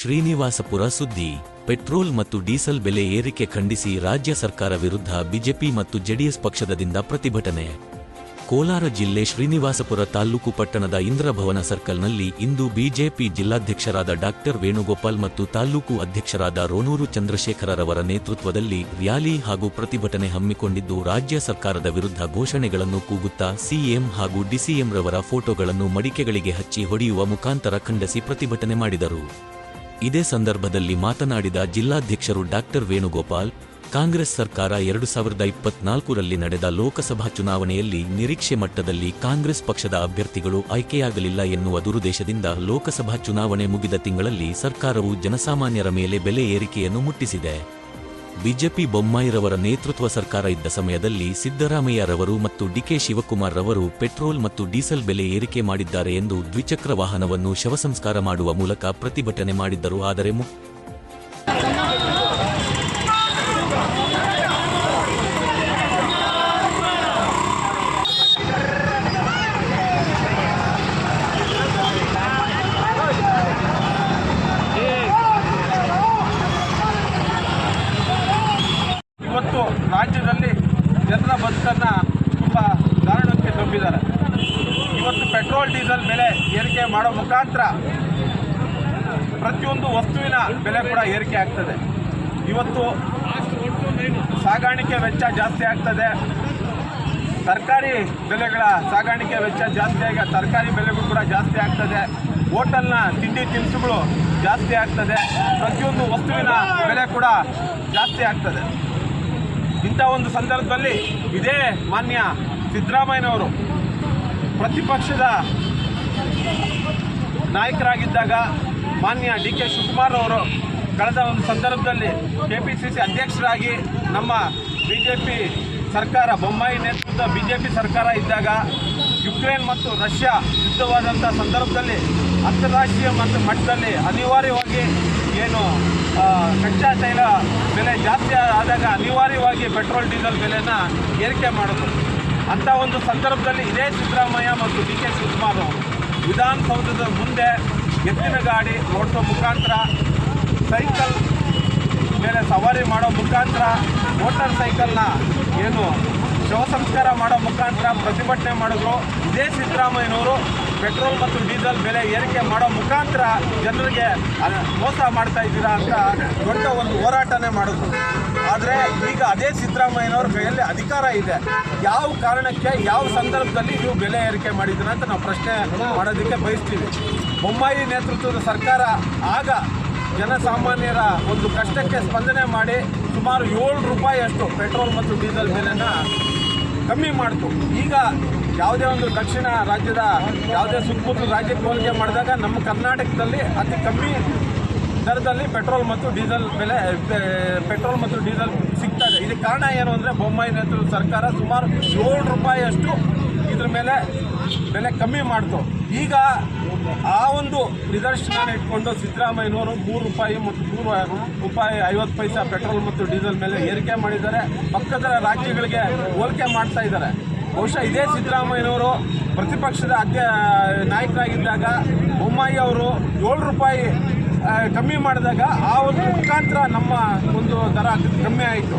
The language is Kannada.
ಶ್ರೀನಿವಾಸಪುರ ಸುದ್ದಿ. ಪೆಟ್ರೋಲ್ ಮತ್ತು ಡೀಸೆಲ್ ಬೆಲೆ ಏರಿಕೆ ಖಂಡಿಸಿ ರಾಜ್ಯ ಸರ್ಕಾರ ವಿರುದ್ಧ ಬಿಜೆಪಿ ಮತ್ತು ಜೆಡಿಎಸ್ ಪಕ್ಷದಿಂದ ಪ್ರತಿಭಟನೆ. ಕೋಲಾರ ಜಿಲ್ಲೆ ಶ್ರೀನಿವಾಸಪುರ ತಾಲ್ಲೂಕು ಪಟ್ಟಣದ ಇಂದ್ರಭವನ ಸರ್ಕಲ್ನಲ್ಲಿ ಇಂದು ಬಿಜೆಪಿ ಜಿಲ್ಲಾಧ್ಯಕ್ಷರಾದ ಡಾಕ್ಟರ್ ವೇಣುಗೋಪಾಲ್ ಮತ್ತು ತಾಲ್ಲೂಕು ಅಧ್ಯಕ್ಷರಾದ ರೋನೂರು ಚಂದ್ರಶೇಖರರವರ ನೇತೃತ್ವದಲ್ಲಿ ರ್ಯಾಲಿ ಹಾಗೂ ಪ್ರತಿಭಟನೆ ಹಮ್ಮಿಕೊಂಡಿದ್ದು, ರಾಜ್ಯ ಸರ್ಕಾರದ ವಿರುದ್ಧ ಘೋಷಣೆಗಳನ್ನು ಕೂಗುತ್ತಾ ಸಿಎಂ ಹಾಗೂ ಡಿಸಿಎಂರವರ ಫೋಟೋಗಳನ್ನು ಮಡಿಕೆಗಳಿಗೆ ಹಚ್ಚಿ ಹೊಡೆಯುವ ಮುಖಾಂತರ ಖಂಡಿಸಿ ಪ್ರತಿಭಟನೆ ಮಾಡಿದರು. ಇದೇ ಸಂದರ್ಭದಲ್ಲಿ ಮಾತನಾಡಿದ ಜಿಲ್ಲಾಧ್ಯಕ್ಷರು ಡಾಕ್ಟರ್ ವೇಣುಗೋಪಾಲ್, ಕಾಂಗ್ರೆಸ್ ಸರ್ಕಾರ ಎರಡು ಸಾವಿರದ ಇಪ್ಪತ್ನಾಲ್ಕರಲ್ಲಿ ನಡೆದ ಲೋಕಸಭಾ ಚುನಾವಣೆಯಲ್ಲಿ ನಿರೀಕ್ಷೆ ಮಟ್ಟದಲ್ಲಿ ಕಾಂಗ್ರೆಸ್ ಪಕ್ಷದ ಅಭ್ಯರ್ಥಿಗಳು ಆಯ್ಕೆಯಾಗಲಿಲ್ಲ ಎನ್ನುವ ದುರುದ್ದೇಶದಿಂದ ಲೋಕಸಭಾ ಚುನಾವಣೆ ಮುಗಿದ ತಿಂಗಳಲ್ಲಿ ಸರ್ಕಾರವು ಜನಸಾಮಾನ್ಯರ ಮೇಲೆ ಬೆಲೆ ಏರಿಕೆಯನ್ನು ಮುಟ್ಟಿಸಿದೆ. ಬಿಜೆಪಿ ಬೊಮ್ಮಾಯಿರವರ ನೇತೃತ್ವ ಸರ್ಕಾರ ಇದ್ದ ಸಮಯದಲ್ಲಿ ಸಿದ್ದರಾಮಯ್ಯರವರು ಮತ್ತು ಡಿಕೆ ಶಿವಕುಮಾರ್ ರವರು ಪೆಟ್ರೋಲ್ ಮತ್ತು ಡೀಸೆಲ್ ಬೆಲೆ ಏರಿಕೆ ಮಾಡಿದ್ದಾರೆ ಎಂದು ದ್ವಿಚಕ್ರ ವಾಹನವನ್ನು ಶವಸಂಸ್ಕಾರ ಮಾಡುವ ಮೂಲಕ ಪ್ರತಿಭಟನೆ ಮಾಡಿದ್ದರು. ಆದರೆ ನಂಬಿದ್ದಾರೆ ಇವತ್ತು ಪೆಟ್ರೋಲ್, ಡೀಸೆಲ್ ಬೆಲೆ ಏರಿಕೆ ಮಾಡೋ ಮುಖಾಂತರ ಪ್ರತಿಯೊಂದು ವಸ್ತುವಿನ ಬೆಲೆ ಕೂಡ ಏರಿಕೆ ಆಗ್ತದೆ. ಇವತ್ತು ಸಾಗಾಣಿಕೆ ವೆಚ್ಚ ಜಾಸ್ತಿ ಆಗ್ತದೆ. ತರಕಾರಿ ಬೆಲೆಗಳ ಸಾಗಾಣಿಕೆ ವೆಚ್ಚ ಜಾಸ್ತಿ ಆಗಿ, ತರಕಾರಿ ಬೆಲೆಗಳು ಕೂಡ ಜಾಸ್ತಿ ಆಗ್ತದೆ. ಹೋಟೆಲ್ನ ತಿಂಡಿ ತಿನಿಸುಗಳು ಜಾಸ್ತಿ ಆಗ್ತದೆ. ಪ್ರತಿಯೊಂದು ವಸ್ತುವಿನ ಬೆಲೆ ಕೂಡ ಜಾಸ್ತಿ ಆಗ್ತದೆ. ಇಂಥ ಒಂದು ಸಂದರ್ಭದಲ್ಲಿ ಇದೇ ಮಾನ್ಯ ಸಿದ್ದರಾಮಯ್ಯನವರು ಪ್ರತಿಪಕ್ಷದ ನಾಯಕರಾಗಿದ್ದಾಗ ಮಾನ್ಯ ಡಿ ಕೆ ಶಿವಕುಮಾರ್ ಅವರು ಕಳೆದ ಒಂದು ಸಂದರ್ಭದಲ್ಲಿ ಕೆ ಪಿ ಸಿ ಸಿ ಅಧ್ಯಕ್ಷರಾಗಿ ನಮ್ಮ ಬಿ ಜೆ ಪಿ ಸರ್ಕಾರ, ಬೊಮ್ಮಾಯಿ ನೇತೃತ್ವದ ಬಿ ಜೆ ಪಿ ಸರ್ಕಾರ ಇದ್ದಾಗ ಯುಕ್ರೇನ್ ಮತ್ತು ರಷ್ಯಾ ಯುದ್ಧವಾದಂಥ ಸಂದರ್ಭದಲ್ಲಿ ಅಂತಾರಾಷ್ಟ್ರೀಯ ಮತ್ತು ಮಟ್ಟದಲ್ಲಿ ಅನಿವಾರ್ಯವಾಗಿ ಏನು ಕಚ್ಚಾ ತೈಲ ಬೆಲೆ ಜಾಸ್ತಿ ಆದಾಗ ಅನಿವಾರ್ಯವಾಗಿ ಪೆಟ್ರೋಲ್, ಡೀಸೆಲ್ ಬೆಲೆನ ಏರಿಕೆ ಮಾಡೋದು ಅಂಥ ಒಂದು ಸಂದರ್ಭದಲ್ಲಿ ಇದೇ ಸಿದ್ದರಾಮಯ್ಯ ಮತ್ತು ಡಿ ಕೆ ಶಿವಕುಮಾರ್ ಅವರು ವಿಧಾನಸೌಧದ ಮುಂದೆ ಎತ್ತಿನ ಗಾಡಿ ಓಡಿಸೋ ಮುಖಾಂತರ ಸೈಕಲ್ ಮೇಲೆ ಸವಾರಿ ಮಾಡೋ ಮುಖಾಂತರ ಮೋಟಾರ್ ಸೈಕಲ್ನ ಏನು ಶವ ಸಂಸ್ಕಾರ ಮಾಡೋ ಮುಖಾಂತರ ಪ್ರತಿಭಟನೆ ಮಾಡಿದ್ರು. ಇದೇ ಸಿದ್ದರಾಮಯ್ಯನವರು ಪೆಟ್ರೋಲ್ ಮತ್ತು ಡೀಸೆಲ್ ಬೆಲೆ ಏರಿಕೆ ಮಾಡೋ ಮುಖಾಂತರ ಜನರಿಗೆ ಮೋಸ ಮಾಡ್ತಾ ಇದ್ದೀರಾ ಅಂತ ದೊಡ್ಡ ಒಂದು ಹೋರಾಟನೇ ಮಾಡೋದು. ಆದರೆ ಈಗ ಅದೇ ಸಿದ್ದರಾಮಯ್ಯನವ್ರ ಕೈಯಲ್ಲಿ ಅಧಿಕಾರ ಇದೆ. ಯಾವ ಕಾರಣಕ್ಕೆ, ಯಾವ ಸಂದರ್ಭದಲ್ಲಿ ನೀವು ಬೆಲೆ ಏರಿಕೆ ಮಾಡಿದ್ದೀರಾ ಅಂತ ನಾವು ಪ್ರಶ್ನೆ ಮಾಡೋದಕ್ಕೆ ಬಯಸ್ತೀವಿ. ಬೊಮ್ಮಾಯಿ ನೇತೃತ್ವದ ಸರ್ಕಾರ ಆಗ ಜನಸಾಮಾನ್ಯರ ಒಂದು ಕಷ್ಟಕ್ಕೆ ಸ್ಪಂದನೆ ಮಾಡಿ ಸುಮಾರು ಏಳು ರೂಪಾಯಿಯಷ್ಟು ಪೆಟ್ರೋಲ್ ಮತ್ತು ಡೀಸೆಲ್ ಬೆಲೆನ ಕಮ್ಮಿ ಮಾಡ್ತು. ಈಗ ಯಾವುದೇ ಒಂದು ದಕ್ಷಿಣ ರಾಜ್ಯದ ಯಾವುದೇ ಸುತ್ತಮುತ್ತಲ ರಾಜ್ಯಕ್ಕೆ ಹೋಲಿಕೆ ಮಾಡಿದಾಗ ನಮ್ಮ ಕರ್ನಾಟಕದಲ್ಲಿ ಅತಿ ಕಮ್ಮಿ ದರದಲ್ಲಿ ಪೆಟ್ರೋಲ್ ಮತ್ತು ಡೀಸೆಲ್ ಬೆಲೆ ಪೆಟ್ರೋಲ್ ಮತ್ತು ಡೀಸೆಲ್ ಸಿಗ್ತಾ ಇದೆ ಇದಕ್ಕೆ ಕಾರಣ ಏನು ಅಂದರೆ ಬೊಮ್ಮಾಯಿ ನೇತೃತ್ವದ ಸರ್ಕಾರ ಸುಮಾರು ಏಳು ರೂಪಾಯಿಯಷ್ಟು ಇದ್ರ ಮೇಲೆ ಬೆಲೆ ಕಮ್ಮಿ ಮಾಡ್ತು. ಈಗ ಆ ಒಂದು ನಿದರ್ಶನ ಇಟ್ಕೊಂಡು ಸಿದ್ದರಾಮಯ್ಯನವರು ಮೂರು ರೂಪಾಯಿ ಮತ್ತು ಮೂರು ರೂಪಾಯಿ ಐವತ್ತು ಪೈಸಾ ಪೆಟ್ರೋಲ್ ಮತ್ತು ಡೀಸೆಲ್ ಮೇಲೆ ಏರಿಕೆ ಮಾಡಿದ್ದಾರೆ. ಪಕ್ಕದ ರಾಜ್ಯಗಳಿಗೆ ಹೋಲಿಕೆ ಮಾಡ್ತಾ ಇದ್ದಾರೆ. ಬಹುಶಃ ಇದೇ ಸಿದ್ದರಾಮಯ್ಯನವರು ಪ್ರತಿಪಕ್ಷದ ಅಧ್ಯ ನಾಯಕರಾಗಿದ್ದಾಗ ಬೊಮ್ಮಾಯಿ ಅವರು ಏಳು ರೂಪಾಯಿ ಕಮ್ಮಿ ಮಾಡಿದಾಗ ಆ ಒಂದು ಮುಖಾಂತರ ನಮ್ಮ ಒಂದು ದರ ಕಮ್ಮಿ ಆಯಿತು.